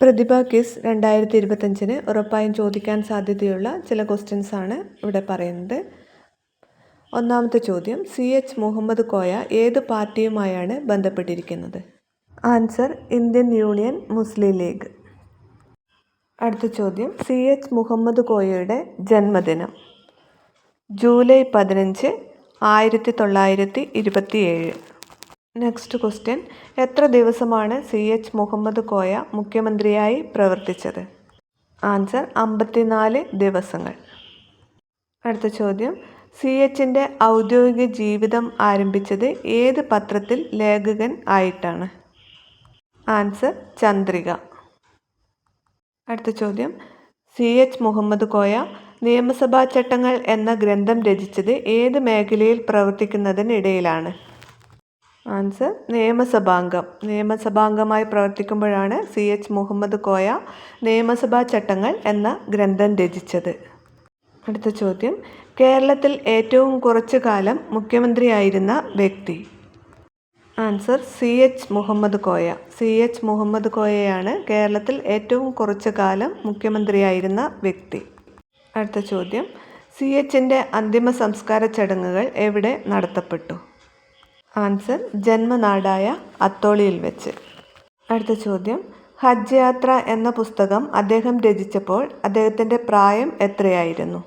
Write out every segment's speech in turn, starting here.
പ്രതിഭ kiss രണ്ടായിരത്തി ഇരുപത്തഞ്ചിന് ഉറപ്പായും ചോദിക്കാൻ സാധ്യതയുള്ള ചില ക്വസ്റ്റ്യൻസ് ആണ് ഇവിടെ പറയുന്നത്. ഒന്നാമത്തെ ചോദ്യം സി എച്ച് മുഹമ്മദ് കോയ ഏത് പാർട്ടിയുമായാണ് ബന്ധപ്പെട്ടിരിക്കുന്നത്? Answer Indian Union Muslim League. അടുത്ത ചോദ്യം സി എച്ച് മുഹമ്മദ് കോയയുടെ ജന്മദിനം. ജൂലൈ പതിനഞ്ച് ആയിരത്തി തൊള്ളായിരത്തി ഇരുപത്തിയേഴ് നെക്സ്റ്റ് ക്വസ്റ്റ്യൻ എത്ര ദിവസമാണ് സി എച്ച് മുഹമ്മദ് കോയ മുഖ്യമന്ത്രിയായി പ്രവർത്തിച്ചത്? ആൻസർ അമ്പത്തിനാല് ദിവസങ്ങൾ. അടുത്ത ചോദ്യം. സി എച്ചിന്റെ ഔദ്യോഗിക ജീവിതം ആരംഭിച്ചത് ഏത് പത്രത്തിൽ ലേഖകൻ ആയിട്ടാണ്? ആൻസർ ചന്ദ്രിക. അടുത്ത ചോദ്യം. സി എച്ച് മുഹമ്മദ് കോയ നിയമസഭാ ചട്ടങ്ങൾ എന്ന ഗ്രന്ഥം രചിച്ചത് ഏത് മേഖലയിൽ പ്രവർത്തിക്കുന്നതിനിടയിലാണ്? ആൻസർ നിയമസഭാംഗം. നിയമസഭാംഗമായി പ്രവർത്തിക്കുമ്പോഴാണ് സി എച്ച് മുഹമ്മദ് കോയ നിയമസഭാ ചട്ടങ്ങൾ എന്ന ഗ്രന്ഥം രചിച്ചത്. അടുത്ത ചോദ്യം. കേരളത്തിൽ ഏറ്റവും കുറച്ചു കാലം മുഖ്യമന്ത്രിയായിരുന്ന വ്യക്തി. Answer C H Muhammad Koya. C H Muhammad കോയയാണ് കേരളത്തിൽ ഏറ്റവും കുറച്ചു കാലം മുഖ്യമന്ത്രിയായിരുന്ന വ്യക്തി. അടുത്ത ചോദ്യം. സി എച്ചിന്റെ അന്തിമ സംസ്കാര ചടങ്ങുകൾ എവിടെ നടത്തപ്പെട്ടു? ആൻസർ ജന്മനാടായ അത്തോളിയിൽ വെച്ച്. അടുത്ത ചോദ്യം. ഹജ്ജ് യാത്ര എന്ന പുസ്തകം അദ്ദേഹം രചിച്ചപ്പോൾ അദ്ദേഹത്തിന്റെ പ്രായം എത്രയായിരുന്നു?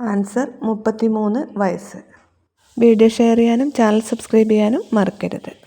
ആൻസർ മുപ്പത്തിമൂന്ന് വയസ്സ്. വീഡിയോ ഷെയർ ചെയ്യാനും ചാനൽ സബ്സ്ക്രൈബ് ചെയ്യാനും മറക്കരുത്.